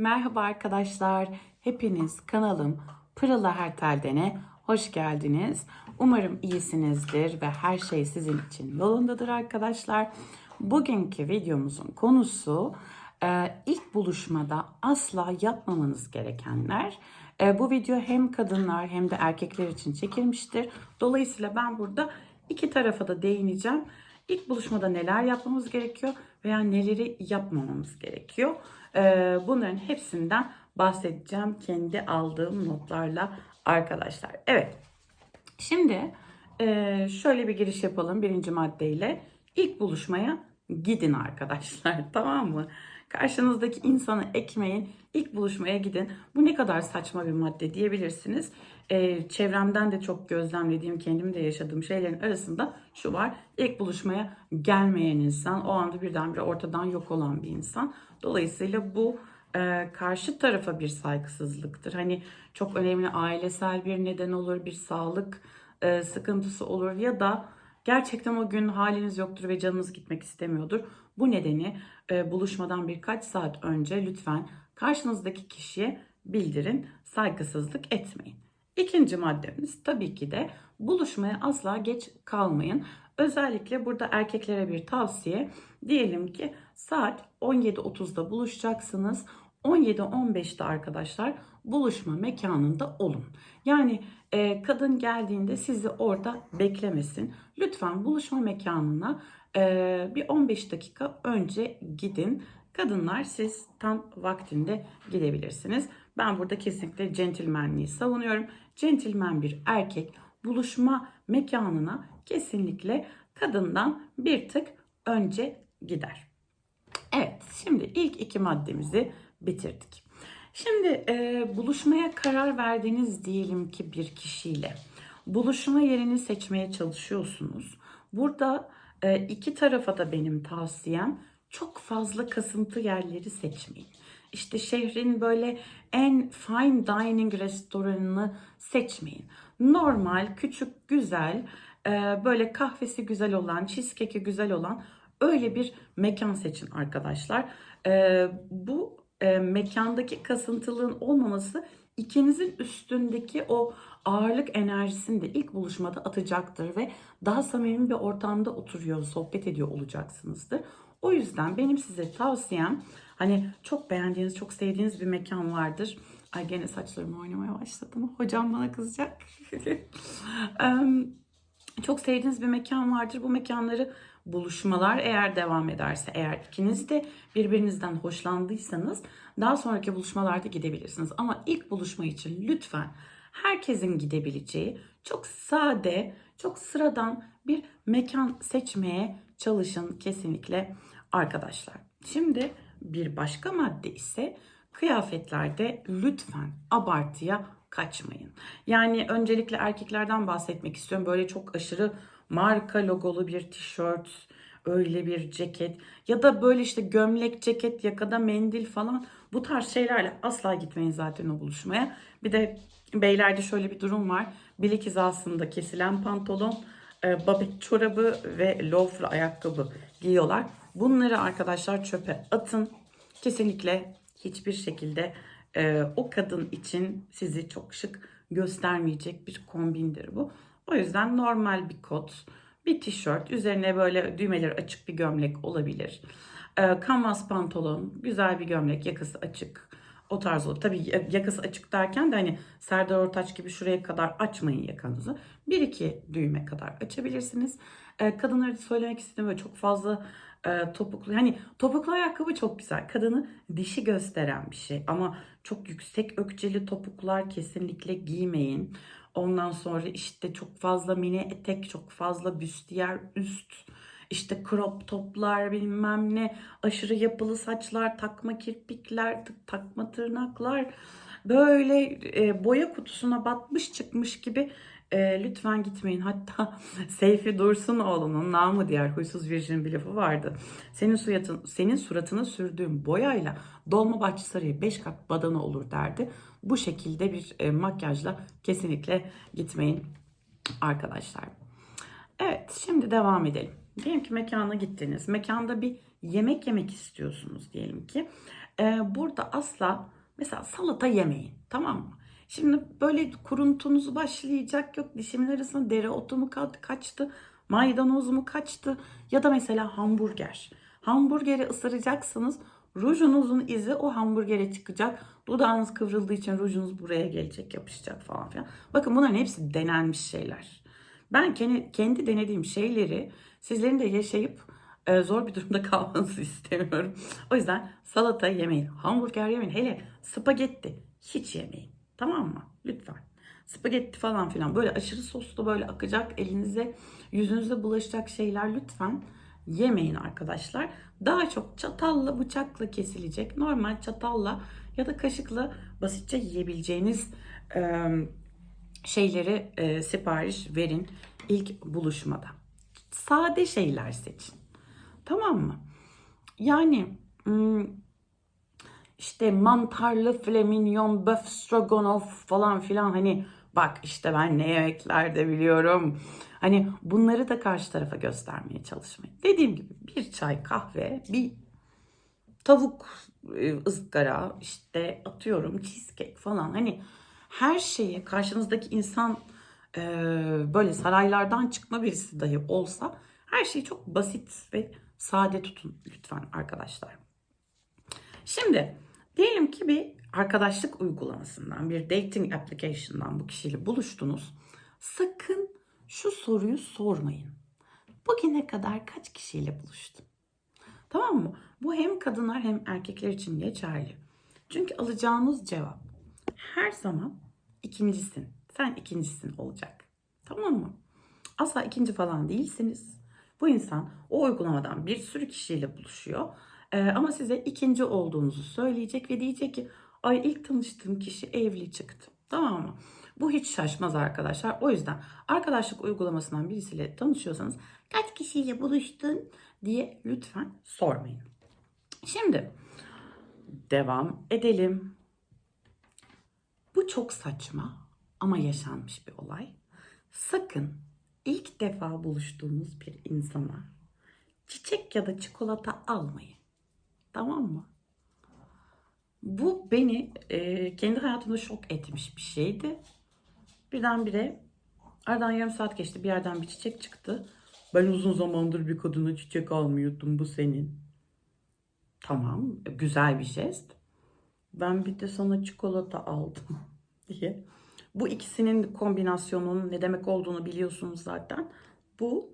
Merhaba arkadaşlar. Hepiniz kanalım Pırıla Hertelden'e hoş geldiniz. Umarım iyisinizdir ve her şey sizin için yolundadır arkadaşlar. Bugünkü videomuzun konusu e, ilk buluşmada asla yapmamanız gerekenler. E, Bu video hem kadınlar hem de erkekler için çekilmiştir. Dolayısıyla ben burada iki tarafa da değineceğim. İlk buluşmada neler yapmamız gerekiyor veya neleri yapmamamız gerekiyor. Ee, bunların hepsinden bahsedeceğim kendi aldığım notlarla arkadaşlar. Evet. Şimdi e, şöyle bir giriş yapalım birinci maddeyle. İlk buluşmaya gidin arkadaşlar tamam mı? Karşınızdaki insanı ekmeyin, ilk buluşmaya gidin. Bu ne kadar saçma bir madde diyebilirsiniz. Ee, çevremden de çok gözlemlediğim, kendim de yaşadığım şeylerin arasında şu var. İlk buluşmaya gelmeyen insan, o anda birdenbire ortadan yok olan bir insan. Dolayısıyla bu e, karşı tarafa bir saygısızlıktır. Hani çok önemli ailesel bir neden olur, bir sağlık e, sıkıntısı olur ya da gerçekten o gün haliniz yoktur ve canınız gitmek istemiyordur. Bu nedeni e, buluşmadan birkaç saat önce lütfen karşınızdaki kişiye bildirin, saygısızlık etmeyin. İkinci maddemiz tabii ki de buluşmaya asla geç kalmayın. Özellikle burada erkeklere bir tavsiye. Diyelim ki saat 17.30'da buluşacaksınız. 17-15'te arkadaşlar buluşma mekanında olun. Yani e, kadın geldiğinde sizi orada beklemesin. Lütfen buluşma mekanına e, bir 15 dakika önce gidin. Kadınlar siz tam vaktinde gidebilirsiniz. Ben burada kesinlikle centilmenliği savunuyorum. Centilmen bir erkek buluşma mekanına kesinlikle kadından bir tık önce gider. Evet, şimdi ilk iki maddemizi bitirdik. Şimdi e, buluşmaya karar verdiğiniz diyelim ki bir kişiyle buluşma yerini seçmeye çalışıyorsunuz. Burada e, iki tarafa da benim tavsiyem çok fazla kasıntı yerleri seçmeyin. İşte şehrin böyle en fine dining restoranını seçmeyin. Normal, küçük, güzel, e, böyle kahvesi güzel olan, cheesecake'i güzel olan öyle bir mekan seçin arkadaşlar. E, bu e, mekandaki kasıntılığın olmaması ikinizin üstündeki o ağırlık enerjisini de ilk buluşmada atacaktır ve daha samimi bir ortamda oturuyor, sohbet ediyor olacaksınızdır. O yüzden benim size tavsiyem hani çok beğendiğiniz, çok sevdiğiniz bir mekan vardır. Ay gene saçlarım oynamaya başladı mı? Hocam bana kızacak. Çok sevdiğiniz bir mekan vardır. Bu mekanları buluşmalar eğer devam ederse, eğer ikiniz de birbirinizden hoşlandıysanız daha sonraki buluşmalarda gidebilirsiniz. Ama ilk buluşma için lütfen herkesin gidebileceği çok sade, çok sıradan bir mekan seçmeye çalışın kesinlikle arkadaşlar. Şimdi bir başka madde ise kıyafetlerde lütfen abartıya kaçmayın. Yani öncelikle erkeklerden bahsetmek istiyorum. Böyle çok aşırı marka logolu bir tişört, öyle bir ceket ya da böyle işte gömlek, ceket, yakada mendil falan bu tarz şeylerle asla gitmeyin zaten o buluşmaya. Bir de beylerde şöyle bir durum var. Bilek hizasında kesilen pantolon, e, babet çorabı ve loafer ayakkabı giyiyorlar. Bunları arkadaşlar çöpe atın. Kesinlikle hiçbir şekilde e, o kadın için sizi çok şık göstermeyecek bir kombindir bu. O yüzden normal bir kot, bir tişört, üzerine böyle düğmeleri açık bir gömlek olabilir. E, kanvas pantolon, güzel bir gömlek, yakası açık. O tarz olur. Tabii yakası açık derken de hani Serdar Ortaç gibi şuraya kadar açmayın yakanızı. Bir iki düğme kadar açabilirsiniz. E, kadınlara da söylemek istediğim böyle çok fazla e, topuklu. Hani topuklu ayakkabı çok güzel. Kadını dişi gösteren bir şey. Ama çok yüksek ökçeli topuklar kesinlikle giymeyin. Ondan sonra işte çok fazla mini etek, çok fazla büstiyer üst, işte crop toplar bilmem ne, aşırı yapılı saçlar, takma kirpikler, takma tırnaklar. Böyle e, boya kutusuna batmış çıkmış gibi e, lütfen gitmeyin. Hatta Seyfi Dursunoğlu'nun namı diğer huysuz virjinin bir lafı vardı. Senin suratın, senin suratına sürdüğün boyayla Dolmabahçe Sarayı 5 kat badana olur derdi. Bu şekilde bir e, makyajla kesinlikle gitmeyin arkadaşlar. Evet şimdi devam edelim. Diyelim ki mekana gittiniz. Mekanda bir yemek yemek istiyorsunuz diyelim ki. e, burada asla mesela salata yemeyin. Tamam mı? Şimdi böyle kuruntunuz başlayacak yok dişimin arasında dereotu mu ka- kaçtı, maydanoz mu kaçtı ya da mesela hamburger. Hamburgeri ısıracaksınız. Rujunuzun izi o hamburgere çıkacak. Dudağınız kıvrıldığı için rujunuz buraya gelecek, yapışacak falan filan. Bakın bunların hepsi denenmiş şeyler. Ben kendi, kendi denediğim şeyleri sizlerin de yaşayıp e, zor bir durumda kalmanızı istemiyorum. O yüzden salata yemeyin, hamburger yemeyin, hele spagetti hiç yemeyin. Tamam mı? Lütfen. Spagetti falan filan böyle aşırı soslu böyle akacak elinize yüzünüze bulaşacak şeyler lütfen yemeyin arkadaşlar. Daha çok çatalla bıçakla kesilecek normal çatalla ya da kaşıkla basitçe yiyebileceğiniz e, şeyleri e, sipariş verin ilk buluşmada. Sade şeyler seçin. Tamam mı? Yani işte mantarlı flamingon, böf stroganoff falan filan hani bak işte ben ne yemekler de biliyorum. Hani bunları da karşı tarafa göstermeye çalışmayın. Dediğim gibi bir çay kahve, bir tavuk e, ızgara, işte atıyorum cheesecake falan hani her şeyi karşınızdaki insan e, böyle saraylardan çıkma birisi dahi olsa her şeyi çok basit ve sade tutun lütfen arkadaşlar. Şimdi diyelim ki bir arkadaşlık uygulamasından, bir dating application'dan bu kişiyle buluştunuz. Sakın şu soruyu sormayın. Bugüne kadar kaç kişiyle buluştun? Tamam mı? Bu hem kadınlar hem erkekler için geçerli. Çünkü alacağınız cevap her zaman ikincisin. Sen ikincisin olacak. Tamam mı? Asla ikinci falan değilsiniz. Bu insan o uygulamadan bir sürü kişiyle buluşuyor. Ee, ama size ikinci olduğunuzu söyleyecek ve diyecek ki ay ilk tanıştığım kişi evli çıktı. Tamam mı? Bu hiç şaşmaz arkadaşlar. O yüzden arkadaşlık uygulamasından birisiyle tanışıyorsanız kaç kişiyle buluştun diye lütfen sormayın. Şimdi devam edelim. Bu çok saçma ama yaşanmış bir olay. Sakın ilk defa buluştuğunuz bir insana çiçek ya da çikolata almayın. Tamam mı? Bu beni e, kendi hayatımda şok etmiş bir şeydi. Birdenbire aradan yarım saat geçti bir yerden bir çiçek çıktı. Ben uzun zamandır bir kadına çiçek almıyordum bu senin. Tamam güzel bir jest. Ben bir de sana çikolata aldım diye. Bu ikisinin kombinasyonunun ne demek olduğunu biliyorsunuz zaten. Bu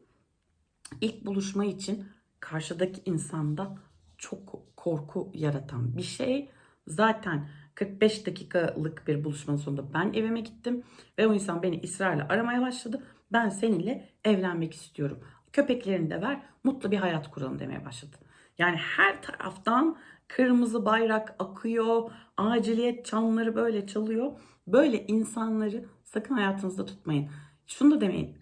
ilk buluşma için karşıdaki insanda çok korku yaratan bir şey. Zaten 45 dakikalık bir buluşmanın sonunda ben evime gittim ve o insan beni ısrarla aramaya başladı. Ben seninle evlenmek istiyorum. Köpeklerini de ver, mutlu bir hayat kuralım demeye başladı. Yani her taraftan kırmızı bayrak akıyor, aciliyet çanları böyle çalıyor. Böyle insanları sakın hayatınızda tutmayın. Şunu da demeyin.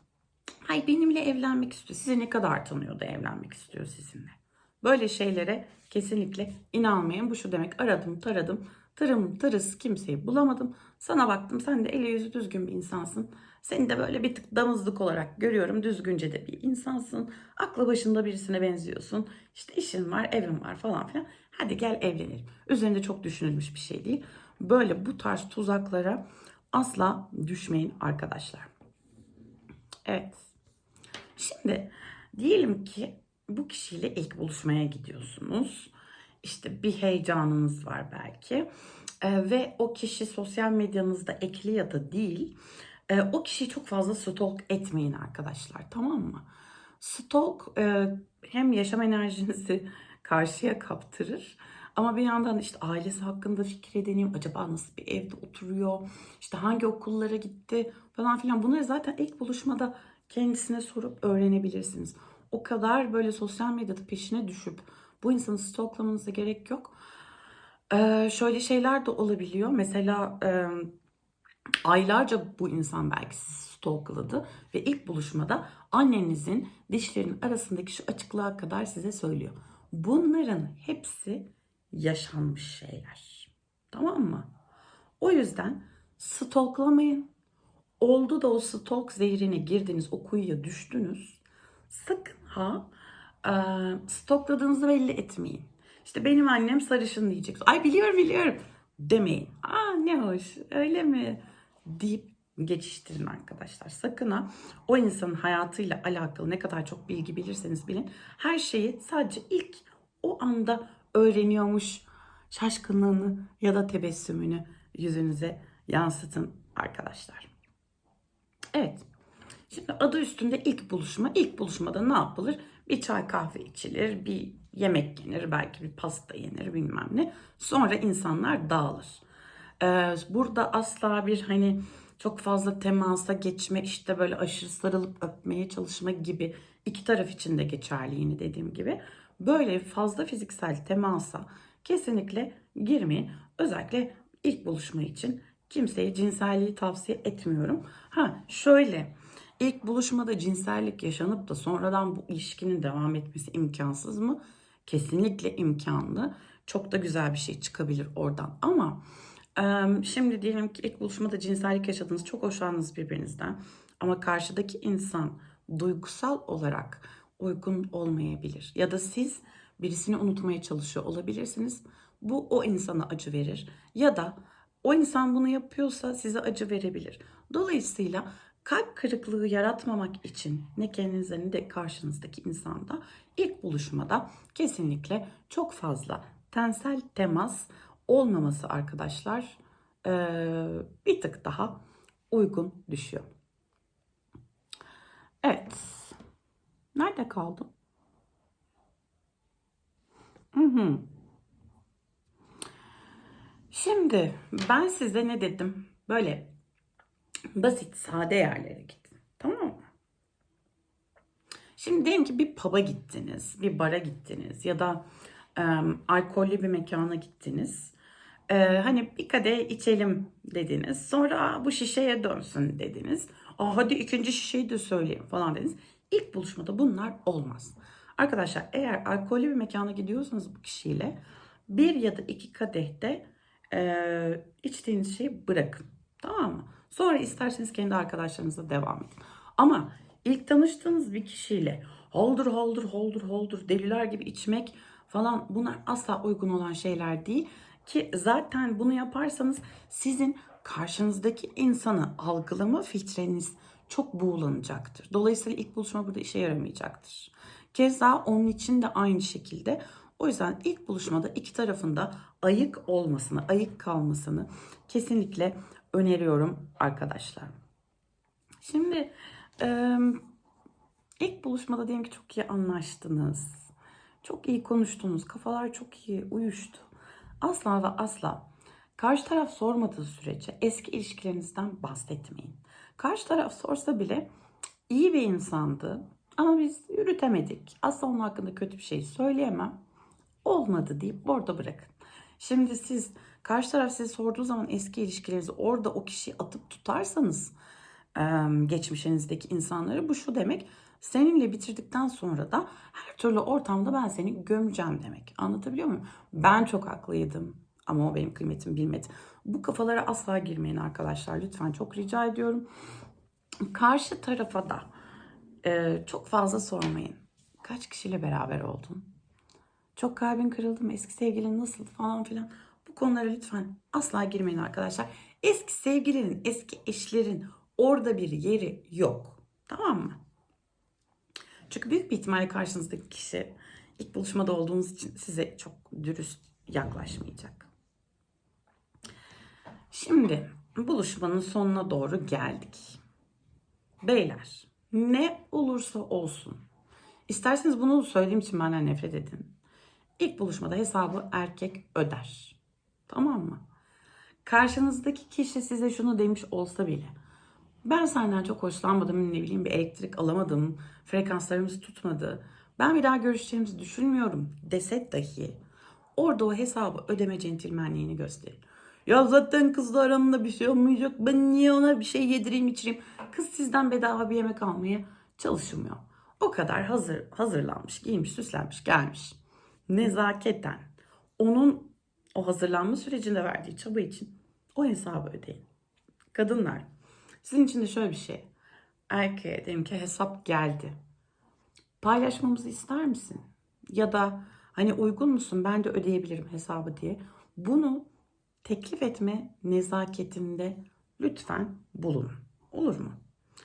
Hay benimle evlenmek istiyor. Sizi ne kadar tanıyor da evlenmek istiyor sizinle. Böyle şeylere kesinlikle inanmayın. Bu şu demek aradım taradım tırım tırıs kimseyi bulamadım. Sana baktım sen de eli yüzü düzgün bir insansın. Seni de böyle bir tık damızlık olarak görüyorum. Düzgünce de bir insansın. Aklı başında birisine benziyorsun. İşte işin var, evin var falan filan. Hadi gel evlenelim. Üzerinde çok düşünülmüş bir şey değil. Böyle bu tarz tuzaklara asla düşmeyin arkadaşlar. Evet. Şimdi diyelim ki bu kişiyle ilk buluşmaya gidiyorsunuz. İşte bir heyecanınız var belki. Ee, ve o kişi sosyal medyanızda ekli ya da değil. Ee, o kişiyi çok fazla stalk etmeyin arkadaşlar tamam mı? Stalk e, hem yaşam enerjinizi karşıya kaptırır. Ama bir yandan işte ailesi hakkında fikir edineyim. Acaba nasıl bir evde oturuyor? İşte hangi okullara gitti falan filan. Bunları zaten ilk buluşmada kendisine sorup öğrenebilirsiniz. O kadar böyle sosyal medyada peşine düşüp bu insanı stalklamanıza gerek yok. Ee, şöyle şeyler de olabiliyor. Mesela e, aylarca bu insan belki sizi stalkladı ve ilk buluşmada annenizin dişlerinin arasındaki şu açıklığa kadar size söylüyor. Bunların hepsi yaşanmış şeyler. Tamam mı? O yüzden stalklamayın. Oldu da o stalk zehrine girdiniz, o kuyuya düştünüz. Sakın ha e, stokladığınızı belli etmeyin. İşte benim annem sarışın diyecek. Ay biliyorum biliyorum demeyin. Aa ne hoş öyle mi deyip geçiştirin arkadaşlar. Sakın ha o insanın hayatıyla alakalı ne kadar çok bilgi bilirseniz bilin her şeyi sadece ilk o anda öğreniyormuş şaşkınlığını ya da tebessümünü yüzünüze yansıtın arkadaşlar. Evet. Şimdi adı üstünde ilk buluşma. İlk buluşmada ne yapılır? Bir çay kahve içilir, bir yemek yenir, belki bir pasta yenir bilmem ne. Sonra insanlar dağılır. Ee, burada asla bir hani çok fazla temasa geçme işte böyle aşırı sarılıp öpmeye çalışma gibi iki taraf için de geçerli yine dediğim gibi. Böyle fazla fiziksel temasa kesinlikle girmeyin. Özellikle ilk buluşma için kimseye cinselliği tavsiye etmiyorum. Ha şöyle ilk buluşmada cinsellik yaşanıp da sonradan bu ilişkinin devam etmesi imkansız mı? Kesinlikle imkanlı. Çok da güzel bir şey çıkabilir oradan ama şimdi diyelim ki ilk buluşmada cinsellik yaşadınız, çok hoşlandınız birbirinizden ama karşıdaki insan duygusal olarak uygun olmayabilir ya da siz birisini unutmaya çalışıyor olabilirsiniz. Bu o insana acı verir ya da o insan bunu yapıyorsa size acı verebilir. Dolayısıyla kalp kırıklığı yaratmamak için ne kendinize ne de karşınızdaki insanda ilk buluşmada kesinlikle çok fazla tensel temas olmaması arkadaşlar bir tık daha uygun düşüyor. Evet. Nerede kaldım? Hı hı. Şimdi ben size ne dedim? Böyle basit, sade yerlere gidin. Tamam mı? Şimdi diyelim ki bir pub'a gittiniz, bir bara gittiniz ya da e, alkollü bir mekana gittiniz. E, hani bir kadeh içelim dediniz. Sonra "Aa, bu şişeye dönsün dediniz. Aa, hadi ikinci şişeyi de söyleyeyim falan dediniz. İlk buluşmada bunlar olmaz. Arkadaşlar eğer alkollü bir mekana gidiyorsanız bu kişiyle bir ya da iki kadehte e, içtiğiniz şeyi bırakın. Tamam mı? Sonra isterseniz kendi arkadaşlarınızla devam edin. Ama ilk tanıştığınız bir kişiyle holdur holdur holdur holdur deliler gibi içmek falan bunlar asla uygun olan şeyler değil. Ki zaten bunu yaparsanız sizin karşınızdaki insanı algılama filtreniz çok buğulanacaktır. Dolayısıyla ilk buluşma burada işe yaramayacaktır. Keza onun için de aynı şekilde. O yüzden ilk buluşmada iki tarafında ayık olmasını, ayık kalmasını kesinlikle öneriyorum arkadaşlar. Şimdi e, ilk buluşmada diyelim ki çok iyi anlaştınız. Çok iyi konuştunuz. Kafalar çok iyi uyuştu. Asla ve asla karşı taraf sormadığı sürece eski ilişkilerinizden bahsetmeyin. Karşı taraf sorsa bile iyi bir insandı ama biz yürütemedik. Asla onun hakkında kötü bir şey söyleyemem. Olmadı deyip orada bırakın. Şimdi siz karşı taraf size sorduğu zaman eski ilişkilerinizi orada o kişiyi atıp tutarsanız geçmişinizdeki insanları bu şu demek. Seninle bitirdikten sonra da her türlü ortamda ben seni gömeceğim demek. Anlatabiliyor muyum? Ben çok haklıydım ama o benim kıymetimi bilmedi. Bu kafalara asla girmeyin arkadaşlar. Lütfen çok rica ediyorum. Karşı tarafa da e, çok fazla sormayın. Kaç kişiyle beraber oldun? Çok kalbin kırıldı mı? Eski sevgilin nasıl falan filan. Bu konulara lütfen asla girmeyin arkadaşlar. Eski sevgilinin, eski eşlerin orada bir yeri yok. Tamam mı? Çünkü büyük bir ihtimalle karşınızdaki kişi ilk buluşmada olduğunuz için size çok dürüst yaklaşmayacak. Şimdi buluşmanın sonuna doğru geldik. Beyler ne olursa olsun. İsterseniz bunu söylediğim için benden nefret edin. İlk buluşmada hesabı erkek öder. Tamam mı? Karşınızdaki kişi size şunu demiş olsa bile. Ben senden çok hoşlanmadım, ne bileyim bir elektrik alamadım, frekanslarımız tutmadı. Ben bir daha görüşeceğimizi düşünmüyorum dese dahi orada o hesabı ödeme centilmenliğini gösterir. Ya zaten kızla aramda bir şey olmayacak. Ben niye ona bir şey yedireyim içireyim. Kız sizden bedava bir yemek almaya çalışmıyor. O kadar hazır hazırlanmış, giymiş, süslenmiş, gelmiş. Nezaketen onun o hazırlanma sürecinde verdiği çaba için o hesabı ödeyin. Kadınlar sizin için de şöyle bir şey. Erkeğe diyelim ki hesap geldi. Paylaşmamızı ister misin? Ya da Hani uygun musun? Ben de ödeyebilirim hesabı diye. Bunu teklif etme nezaketinde lütfen bulun. Olur mu?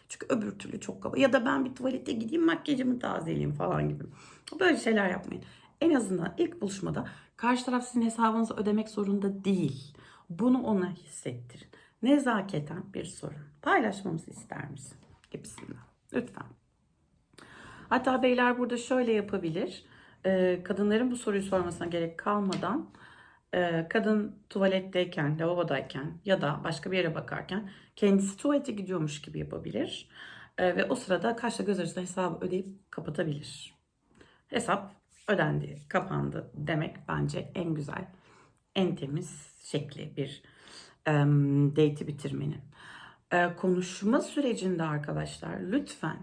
Çünkü öbür türlü çok kaba. Ya da ben bir tuvalete gideyim makyajımı tazeleyeyim falan gibi. Böyle şeyler yapmayın. En azından ilk buluşmada karşı taraf sizin hesabınızı ödemek zorunda değil. Bunu ona hissettirin. Nezaketen bir sorun. Paylaşmamızı ister misin? Gibisinden. Lütfen. Hatta beyler burada şöyle yapabilir. Ee, kadınların bu soruyu sormasına gerek kalmadan e, kadın tuvaletteyken, lavabodayken ya da başka bir yere bakarken kendisi tuvalete gidiyormuş gibi yapabilir. E, ve o sırada kaşla göz arasında hesabı ödeyip kapatabilir. Hesap ödendi, kapandı demek bence en güzel, en temiz şekli bir e, date'i bitirmenin. E, konuşma sürecinde arkadaşlar lütfen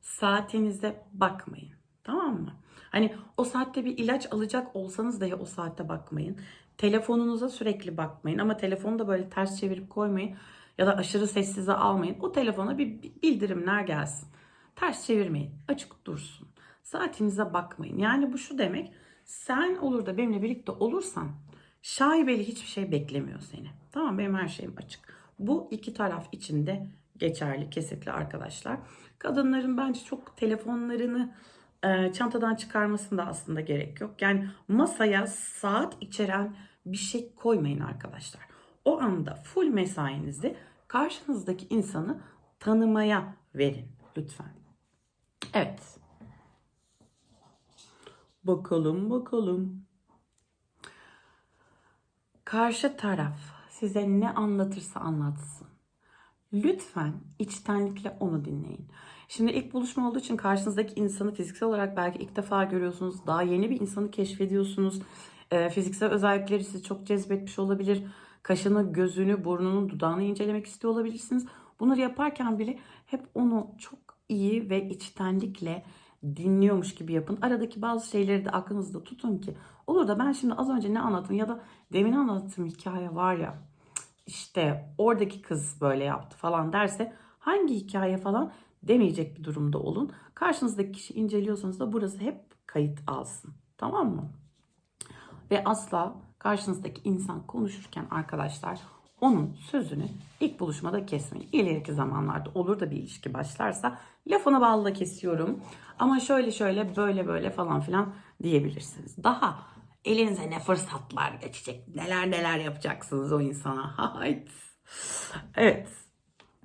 saatinize bakmayın. Tamam mı? Hani o saatte bir ilaç alacak olsanız dahi o saatte bakmayın. Telefonunuza sürekli bakmayın ama telefonu da böyle ters çevirip koymayın ya da aşırı sessize almayın. O telefona bir bildirimler gelsin. Ters çevirmeyin. Açık dursun. Saatinize bakmayın. Yani bu şu demek. Sen olur da benimle birlikte olursan şaibeli hiçbir şey beklemiyor seni. Tamam benim her şeyim açık. Bu iki taraf için de geçerli kesinlikle arkadaşlar. Kadınların bence çok telefonlarını e, çantadan çıkarmasında aslında gerek yok. Yani masaya saat içeren bir şey koymayın arkadaşlar. O anda full mesainizi karşınızdaki insanı tanımaya verin lütfen. Evet. Bakalım bakalım. Karşı taraf size ne anlatırsa anlatsın. Lütfen içtenlikle onu dinleyin. Şimdi ilk buluşma olduğu için karşınızdaki insanı fiziksel olarak belki ilk defa görüyorsunuz. Daha yeni bir insanı keşfediyorsunuz. Ee, fiziksel özellikleri sizi çok cezbetmiş olabilir. Kaşını, gözünü, burnunu, dudağını incelemek istiyor olabilirsiniz. Bunları yaparken bile hep onu çok iyi ve içtenlikle dinliyormuş gibi yapın. Aradaki bazı şeyleri de aklınızda tutun ki olur da ben şimdi az önce ne anlattım ya da demin anlattığım hikaye var ya işte oradaki kız böyle yaptı falan derse hangi hikaye falan demeyecek bir durumda olun. Karşınızdaki kişi inceliyorsanız da burası hep kayıt alsın. Tamam mı? Ve asla karşınızdaki insan konuşurken arkadaşlar onun sözünü ilk buluşmada kesmeyin. İleriki zamanlarda olur da bir ilişki başlarsa lafını balla kesiyorum. Ama şöyle şöyle böyle böyle falan filan diyebilirsiniz. Daha elinize ne fırsatlar geçecek. Neler neler yapacaksınız o insana. Evet.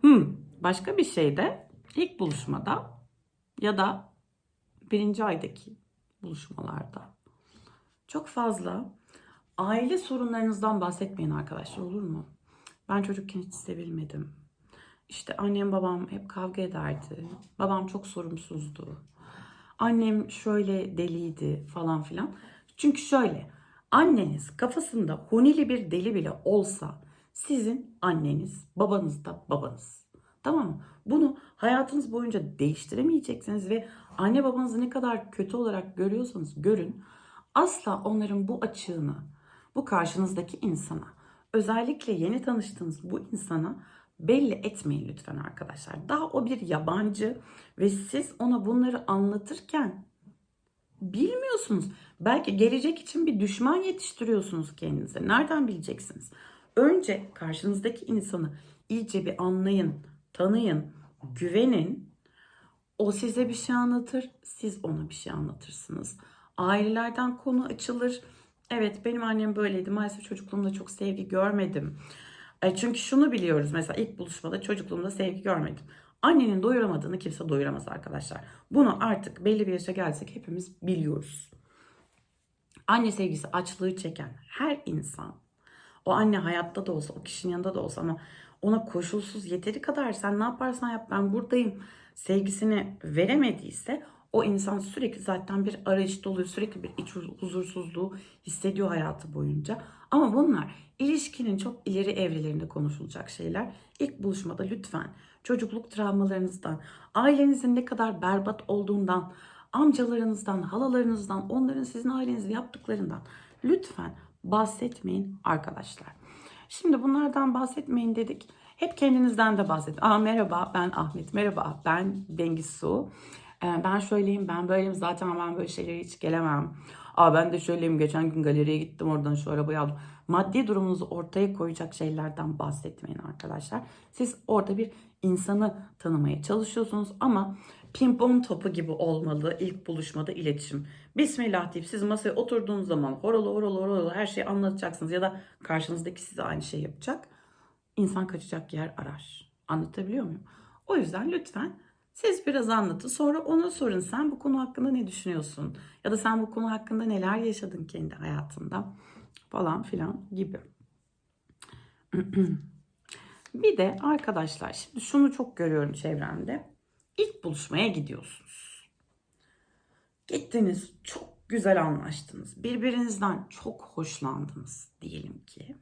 Hmm. Başka bir şey de ilk buluşmada ya da birinci aydaki buluşmalarda çok fazla aile sorunlarınızdan bahsetmeyin arkadaşlar olur mu? Ben çocukken hiç sevilmedim. İşte annem babam hep kavga ederdi. Babam çok sorumsuzdu. Annem şöyle deliydi falan filan. Çünkü şöyle anneniz kafasında hunili bir deli bile olsa sizin anneniz babanız da babanız. Tamam mı? Bunu hayatınız boyunca değiştiremeyeceksiniz ve anne babanızı ne kadar kötü olarak görüyorsanız görün asla onların bu açığını bu karşınızdaki insana özellikle yeni tanıştığınız bu insana belli etmeyin lütfen arkadaşlar. Daha o bir yabancı ve siz ona bunları anlatırken bilmiyorsunuz. Belki gelecek için bir düşman yetiştiriyorsunuz kendinize. Nereden bileceksiniz? Önce karşınızdaki insanı iyice bir anlayın, tanıyın, güvenin. O size bir şey anlatır, siz ona bir şey anlatırsınız. Ailelerden konu açılır. Evet benim annem böyleydi. Maalesef çocukluğumda çok sevgi görmedim. E, çünkü şunu biliyoruz mesela ilk buluşmada çocukluğumda sevgi görmedim. Annenin doyuramadığını kimse doyuramaz arkadaşlar. Bunu artık belli bir yaşa gelsek hepimiz biliyoruz. Anne sevgisi açlığı çeken her insan o anne hayatta da olsa o kişinin yanında da olsa ama ona koşulsuz yeteri kadar sen ne yaparsan yap ben buradayım sevgisini veremediyse o insan sürekli zaten bir arayışta oluyor. Sürekli bir iç huzursuzluğu hissediyor hayatı boyunca. Ama bunlar ilişkinin çok ileri evrelerinde konuşulacak şeyler. İlk buluşmada lütfen çocukluk travmalarınızdan, ailenizin ne kadar berbat olduğundan, amcalarınızdan, halalarınızdan, onların sizin ailenize yaptıklarından lütfen bahsetmeyin arkadaşlar. Şimdi bunlardan bahsetmeyin dedik. Hep kendinizden de bahsedin. Aa, merhaba ben Ahmet, merhaba ben Bengisu. Ee, ben şöyleyim, ben böyleyim zaten ben böyle şeylere hiç gelemem. Aa ben de şöyleyim geçen gün galeriye gittim oradan şu arabayı aldım. Maddi durumunuzu ortaya koyacak şeylerden bahsetmeyin arkadaşlar. Siz orada bir insanı tanımaya çalışıyorsunuz ama pimpon topu gibi olmalı ilk buluşmada iletişim. Bismillah deyip siz masaya oturduğunuz zaman horolu horolu horolu her şeyi anlatacaksınız ya da karşınızdaki size aynı şey yapacak. İnsan kaçacak yer arar. Anlatabiliyor muyum? O yüzden lütfen siz biraz anlatın. Sonra ona sorun. Sen bu konu hakkında ne düşünüyorsun? Ya da sen bu konu hakkında neler yaşadın kendi hayatında? Falan filan gibi. Bir de arkadaşlar şimdi şunu çok görüyorum çevremde. İlk buluşmaya gidiyorsunuz. Gittiniz çok güzel anlaştınız. Birbirinizden çok hoşlandınız diyelim ki.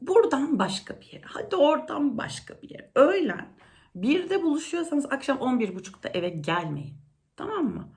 Buradan başka bir yere. Hadi oradan başka bir yere. Öğlen birde buluşuyorsanız akşam 11.30'da eve gelmeyin. Tamam mı?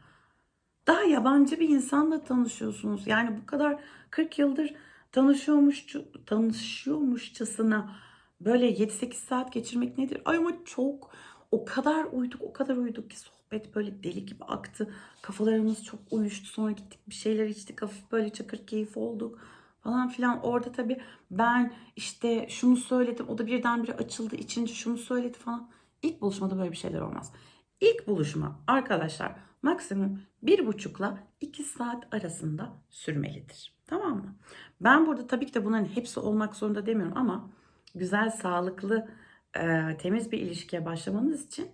Daha yabancı bir insanla tanışıyorsunuz. Yani bu kadar 40 yıldır tanışıyormuş tanışıyormuşçasına böyle 7-8 saat geçirmek nedir? Ay ama çok o kadar uyduk o kadar uyduk ki sohbet böyle deli gibi aktı. Kafalarımız çok uyuştu. Sonra gittik bir şeyler içtik. Hafif böyle çakır keyif olduk falan filan. Orada tabii ben işte şunu söyledim. O da birdenbire açıldı. içince şunu söyledi falan. İlk buluşmada böyle bir şeyler olmaz. İlk buluşma arkadaşlar maksimum bir buçukla iki saat arasında sürmelidir. Tamam mı? Ben burada tabii ki de bunların hepsi olmak zorunda demiyorum ama güzel, sağlıklı, e, temiz bir ilişkiye başlamanız için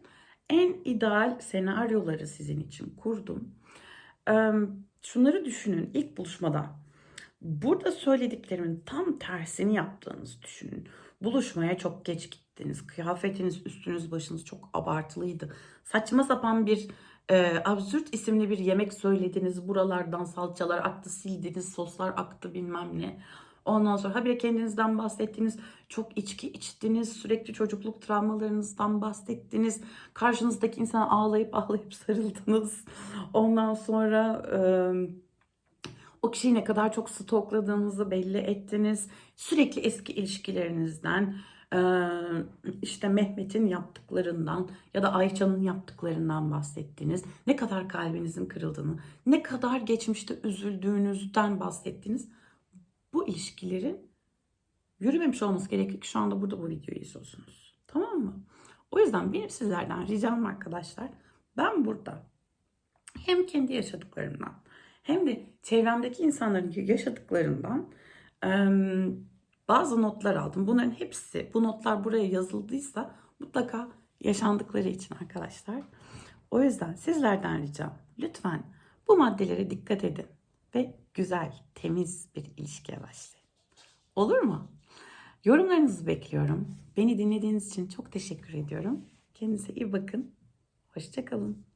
en ideal senaryoları sizin için kurdum. E, şunları düşünün ilk buluşmada. Burada söylediklerimin tam tersini yaptığınızı düşünün. Buluşmaya çok geç gittiniz. Kıyafetiniz, üstünüz, başınız çok abartılıydı. Saçma sapan bir e, absürt isimli bir yemek söylediniz. Buralardan salçalar aktı, sildiniz, soslar aktı bilmem ne. Ondan sonra habire kendinizden bahsettiniz. Çok içki içtiniz. Sürekli çocukluk travmalarınızdan bahsettiniz. Karşınızdaki insana ağlayıp ağlayıp sarıldınız. Ondan sonra e, o kişiyi ne kadar çok stokladığınızı belli ettiniz. Sürekli eski ilişkilerinizden, işte Mehmet'in yaptıklarından ya da Ayça'nın yaptıklarından bahsettiniz. Ne kadar kalbinizin kırıldığını, ne kadar geçmişte üzüldüğünüzden bahsettiniz. Bu ilişkilerin yürümemiş olması gerekir ki şu anda burada bu videoyu izliyorsunuz. Tamam mı? O yüzden benim sizlerden ricam arkadaşlar. Ben burada hem kendi yaşadıklarımdan hem de çevremdeki insanların yaşadıklarından bazı notlar aldım. Bunların hepsi, bu notlar buraya yazıldıysa mutlaka yaşandıkları için arkadaşlar. O yüzden sizlerden ricam lütfen bu maddelere dikkat edin ve güzel, temiz bir ilişkiye başlayın. Olur mu? Yorumlarınızı bekliyorum. Beni dinlediğiniz için çok teşekkür ediyorum. Kendinize iyi bakın. Hoşçakalın.